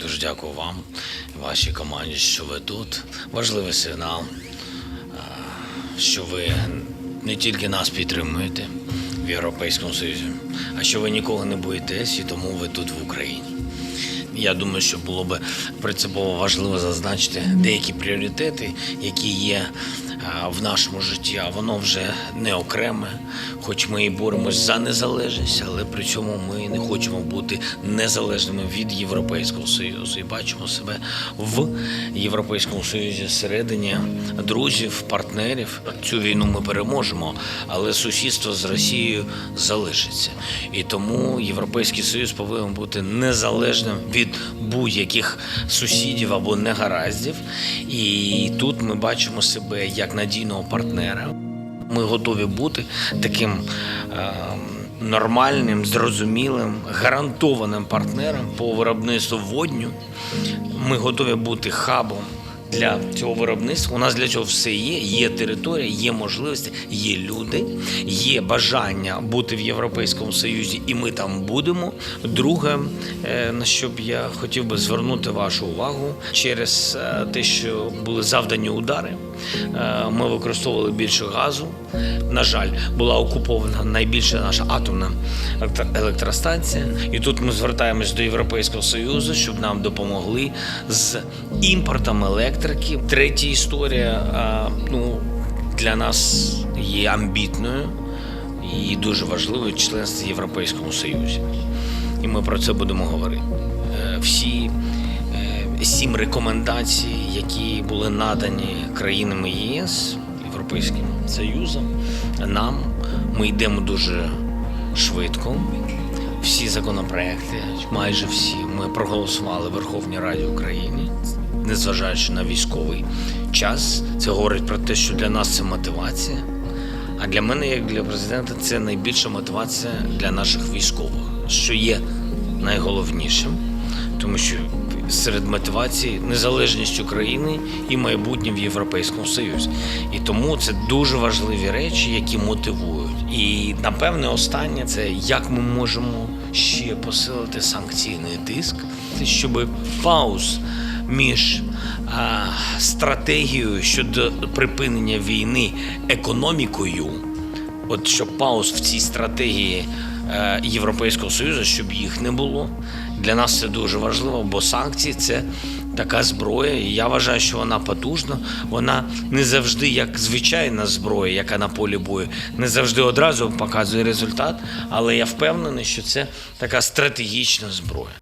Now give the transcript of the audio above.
Дуже дякую вам, вашій команді, що ви тут. Важливий сигнал, що ви не тільки нас підтримуєте в Європейському Союзі, а що ви нікого не боїтесь, і тому ви тут в Україні. Я думаю, що було би принципово важливо зазначити деякі пріоритети, які є в нашому житті, а воно вже не окреме. Хоч ми і боремось за незалежність, але при цьому ми не хочемо бути незалежними від Європейського Союзу і бачимо себе в Європейському Союзі всередині друзів, партнерів. Цю війну ми переможемо, але сусідство з Росією залишиться. І тому Європейський Союз повинен бути незалежним від будь-яких сусідів або негараздів. І тут ми бачимо себе як надійного партнера. Ми готові бути таким е, нормальним, зрозумілим, гарантованим партнером по виробництву водню. Ми готові бути хабом для цього виробництва. У нас для цього все є. Є територія, є можливості, є люди, є бажання бути в Європейському Союзі, і ми там будемо. Друге, е, на що б я хотів би звернути вашу увагу через е, те, що були завдані удари. Е, Ми використовували більше газу. На жаль, була окупована найбільша наша атомна електро- електростанція. І тут ми звертаємось до Європейського Союзу, щоб нам допомогли з імпортом електрики. Третя історія ну, для нас є амбітною і дуже важливою членство в Європейському Союзі. І ми про це будемо говорити. Е, Всі е, сім рекомендацій, які були надані країнами ЄС, Європейським Союзом, нам ми йдемо дуже швидко. Всі законопроекти, майже всі, ми проголосували в Верховній Раді України, незважаючи на військовий час. Це говорить про те, що для нас це мотивація. А для мене, як для президента, це найбільша мотивація для наших військових, що є найголовнішим, тому що серед мотивацій незалежність України і майбутнє в Європейському Союзі. І тому це дуже важливі речі, які мотивують. І напевне, останнє це як ми можемо ще посилити санкційний тиск, щоб пауз між а, стратегією щодо припинення війни економікою, от щоб пауз в цій стратегії е, Європейського Союзу, щоб їх не було. Для нас це дуже важливо, бо санкції це така зброя. І я вважаю, що вона потужна. Вона не завжди як звичайна зброя, яка на полі бою, не завжди одразу показує результат. Але я впевнений, що це така стратегічна зброя.